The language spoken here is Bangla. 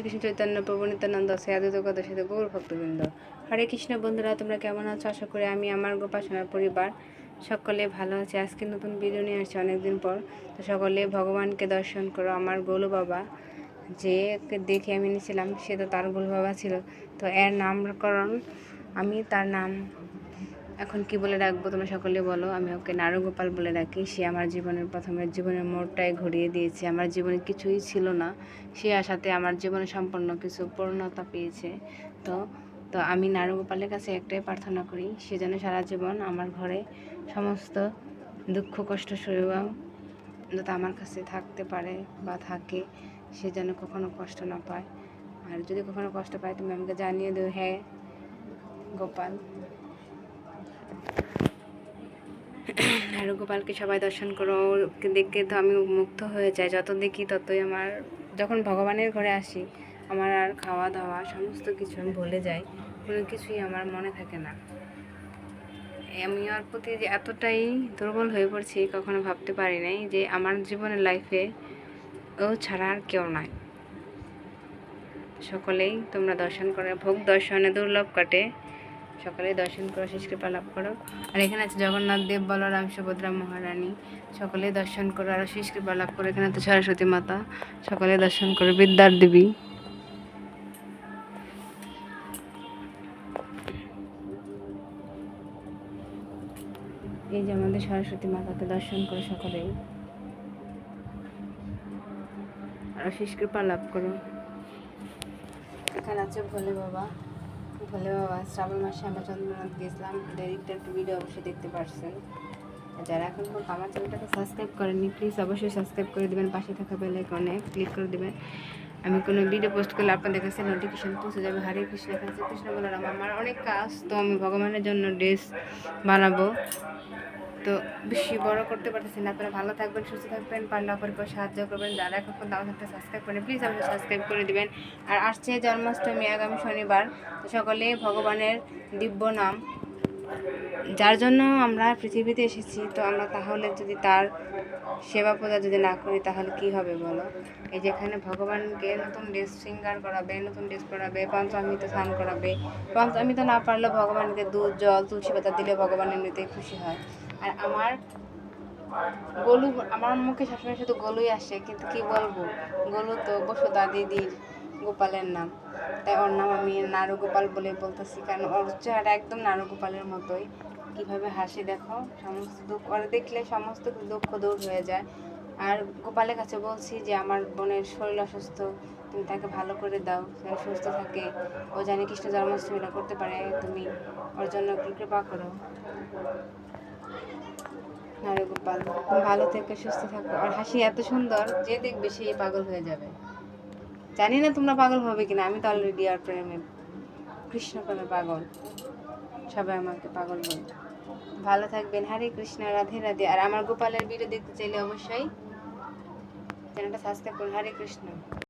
শ্রীকৃষ্ণ চৈতন্য প্রভু নিত্যানন্দ সাধু কথা সাথে গৌর ভক্তবৃন্দ। হরে কৃষ্ণ বন্ধুরা, তোমরা কেমন আছো? আশা করি আমি, আমার গোপাসনার পরিবার সকলে ভালো আছে। আজকে নতুন ভিডিও নিয়ে আসছি অনেকদিন পর। তো সকলে ভগবানকে দর্শন করো। আমার গোলু বাবা যে দেখে আমি নিয়েছিলাম সে তো তার গোলু বাবা ছিল। তো এর নামকরণ, আমি তার নাম এখন কি বলে ডাকবো তোমরা সকলে বলো? আমি ওকে নারুগোপাল বলে ডাকি। সে আমার জীবনের প্রথমে জীবনের মোড়টাই ঘুরিয়ে দিয়েছে। আমার জীবনে কিছুই ছিল না। সে আসাতে আমার জীবনে সম্পূর্ণ কিছু পূর্ণতা পেয়েছে। তো তো আমি নারুগোপালের কাছে একটাই প্রার্থনা করি, সে যেন সারা জীবন আমার ঘরে সমস্ত দুঃখ, কষ্ট সইবাম যাতে আমার কাছে থাকতে পারে বা থাকে। সে যেন কখনো কষ্ট না পায়। আর যদি কখনো কষ্ট পায়, তুমি আমাকে জানিয়ে দিও হ্যাঁ গোপাল। আর গোপালকে সবাই দর্শন করো, ওকে দেখে তো আমি মুগ্ধ হয়ে যাই, যত দেখি ততই আমার, যখন ভগবানের ঘরে আসি, আমার আর খাওয়া দাওয়া সমস্ত কিছু আমি ভুলে যাই, কোনো কিছুই আমার মনে থাকে না। আমি ওর প্রতি যে এতটাই দুর্বল হয়ে পড়ছি, কখনো ভাবতে পারি নাই যে আমার জীবনের লাইফে ও ছাড়া আর কেউ নাই। সকলেই তোমরা দর্শন করে, ভোগ দর্শনে দুর্লভ কাটে। সকলেই দর্শন করো, শেষ কৃপা লাভ করো। আর এখানে আছে জগন্নাথ দেব বলরাম সুভদ্রা মহারানী। সকলে দর্শন করো আর শেষ কৃপা লাভ করো। এখানে আছে সরস্বতী মাতা। সকলে দর্শন করো, বিদ্যার দেবী। এই যে আমাদের সরস্বতী মাতাকে দর্শন করো সকলেই আর শেষ কৃপা লাভ করো। এখানে আছে ভোলে বাবা। বাবা শ্রাবণ মাসে আমরা চন্দ্রনাথ গেছিলাম। এদিকটা একটু ভিডিও অবশ্যই দেখতে পারছেন। যারা এখন আমার চ্যানেলটাকে সাবস্ক্রাইব করেনি প্লিজ অবশ্যই সাবস্ক্রাইব করে দেবেন। পাশে থাকা বেল আইকনে ক্লিক করে দেবেন। আমি কোনো ভিডিও পোস্ট করলে আপনাদের কাছে নোটিফিকেশান পৌঁছে যাবে। হরে কৃষ্ণ কৃষ্ণ বলার আমার অনেক কাজ, তো আমি ভগবানের জন্য ড্রেস বানাবো। তো বেশি বড় করতে পারতেছি না। আপনারা ভালো থাকবেন, সুস্থ থাকবেন অপরকে সাহায্য করবেন। যারা এখন আমার সাথে সাবস্ক্রাইব করেন প্লিজ আমাকে সাবস্ক্রাইব করে দিবেন। আর আসছে জন্মাষ্টমী, আগামী শনিবার সকলে ভগবানের দিব্য নাম। যার জন্য আমরা পৃথিবীতে এসেছি, তো আমরা তাহলে যদি তার সেবা পূজা যদি না করি, তাহলে কি হবে বলো? এই যেখানে ভগবানকে নতুন ড্রেস শৃঙ্গার করাবে, নতুন ড্রেস করাবে পঞ্চামৃত স্নান করাবে। পঞ্চামৃত না পারলে ভগবানকে দুধ, জল, তুলসী পাতা দিলে ভগবান এমনিতেই খুশি হয়। আর আমার গলু, আমার মুখে সবসময় শুধু গলুই আসে, কিন্তু কি বলব? গলু তো বসুদা দিদির গোপালের নাম। তাই ওর নাম আমি নারু গোপাল বলে বলতেছি, কারণ ওর চেহারা একদম নারু গোপালের মতোই। কীভাবে হাসি দেখো, সমস্ত দুঃখ, ওরা দেখলে সমস্ত দুঃখ দূর হয়ে যায়। আর গোপালের কাছে বলছি যে, আমার বোনের শরীর অসুস্থ, তুমি তাকে ভালো করে দাও যেন সুস্থ থাকে। ও জানি কৃষ্ণ জন্মাষ্টমীটা করতে পারে, তুমি ওর জন্য একটু কৃপা করো। নারে গোপাল ভালো থেকে সুস্থ থাকো। আর হাসি এত সুন্দর যে দেখবে সেই পাগল হয়ে যাবে। জানি না তোমরা পাগল হবে কিনা, আমি তো অলরেডি আর প্রেমে কৃষ্ণ প্রেমে পাগল। সবাই আমাকে পাগল বলে। ভালো থাকবেন। হরে কৃষ্ণ, রাধে রাধে। আর আমার গোপালের ভিডিও দেখতে চাইলে অবশ্যই চ্যানেলটা সাবস্ক্রাইব করুন। হরে কৃষ্ণ।